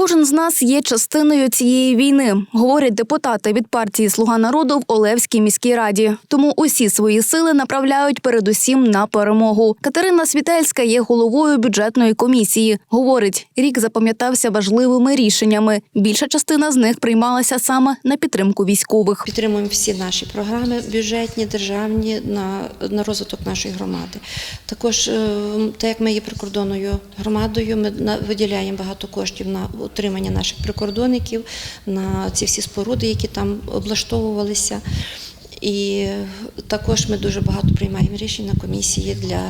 Кожен з нас є частиною цієї війни, говорять депутати від партії Слуга народу в Олевській міській раді. Тому усі свої сили направляють передусім на перемогу. Катерина Світельська є головою бюджетної комісії. Говорить, рік запам'ятався важливими рішеннями. Більша частина з них приймалася саме на підтримку військових. Підтримуємо всі наші програми бюджетні, державні на, на розвиток нашої громади. Також, е, так як ми є прикордонною громадою, ми виділяємо багато коштів на утримання наших прикордонників, на ці всі споруди, які там облаштовувалися. І також ми дуже багато приймаємо рішень на комісії для,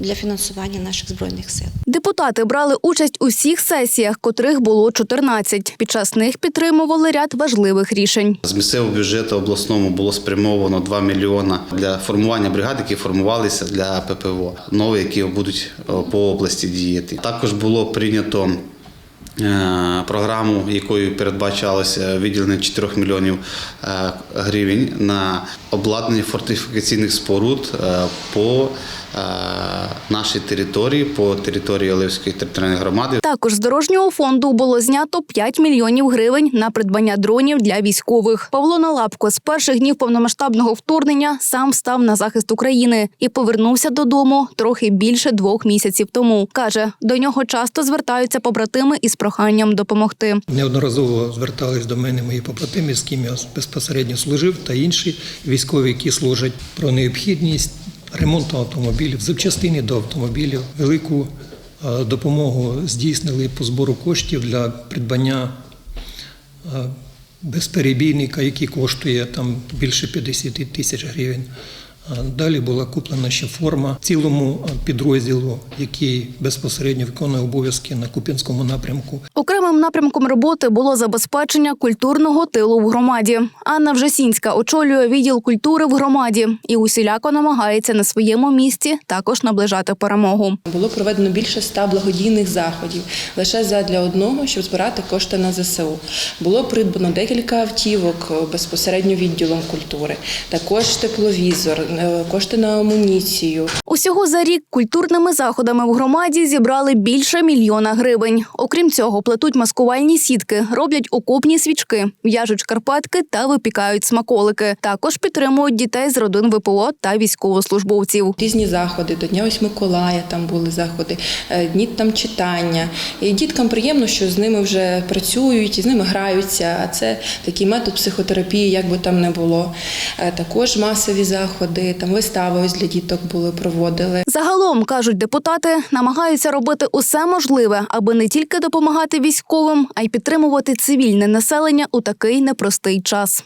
для фінансування наших збройних сил. Депутати брали участь у всіх сесіях, котрих було 14. Під час них підтримували ряд важливих рішень. З місцевого бюджету обласному було спрямовано 2 мільйона для формування бригад, які формувалися для ППО, нові, які будуть е, по області діяти. Також було прийнято. Е, Програму, якою передбачалося виділення 4 мільйонів е, гривень на обладнання фортифікаційних споруд е, по нашій території, по території Олевської територіальної громади. Також з дорожнього фонду було знято 5 мільйонів гривень на придбання дронів для військових. Павло Налапко з перших днів повномасштабного вторгнення сам став на захист України і повернувся додому трохи більше двох місяців тому. каже, до нього часто звертаються побратими із проханням допомогти. Неодноразово звертались до мене мої побратими, з ким я безпосередньо служив, та інші військові, які служать про необхідність ремонту автомобілів, запчастини до автомобілів, велику е, допомогу здійснили по збору коштів для придбання е, безперебійника, який коштує там більше 50 тисяч гривень. Е, Далі була куплена ще форма цілому підрозділу, який безпосередньо виконує обов'язки на Куп'янському напрямку. Окремим напрямком роботи було забезпечення культурного тилу в громаді. Анна Вжесінська очолює відділ культури в громаді і усіляко намагається на своєму місці також наближати перемогу. Було проведено більше ста благодійних заходів лише задля одного, щоб збирати кошти на ЗСУ. Було придбано декілька автівок безпосередньо відділом культури, також тепловізор, е, кошти на амуніцію. Усього за рік культурними заходами в громаді зібрали більше мільйона гривень. Окрім цього, плетуть маскувальні сітки, роблять окопні свічки, в'яжуть шкарпетки та випікають смаколики. Також підтримують дітей з родин ВПО та військовослужбовців. Різні заходи до Дня ось Миколая там були заходи, е, дні там читання. І діткам приємно, що з ними вже працюють і з ними граються. А це такий метод психотерапії, як би там не було. Е, Також масові заходи, там вистави ось для діток були проводили. Загалом кажуть депутати, намагаються робити усе можливе, аби не тільки допомагати військовим, а й підтримувати цивільне населення у такий непростий час.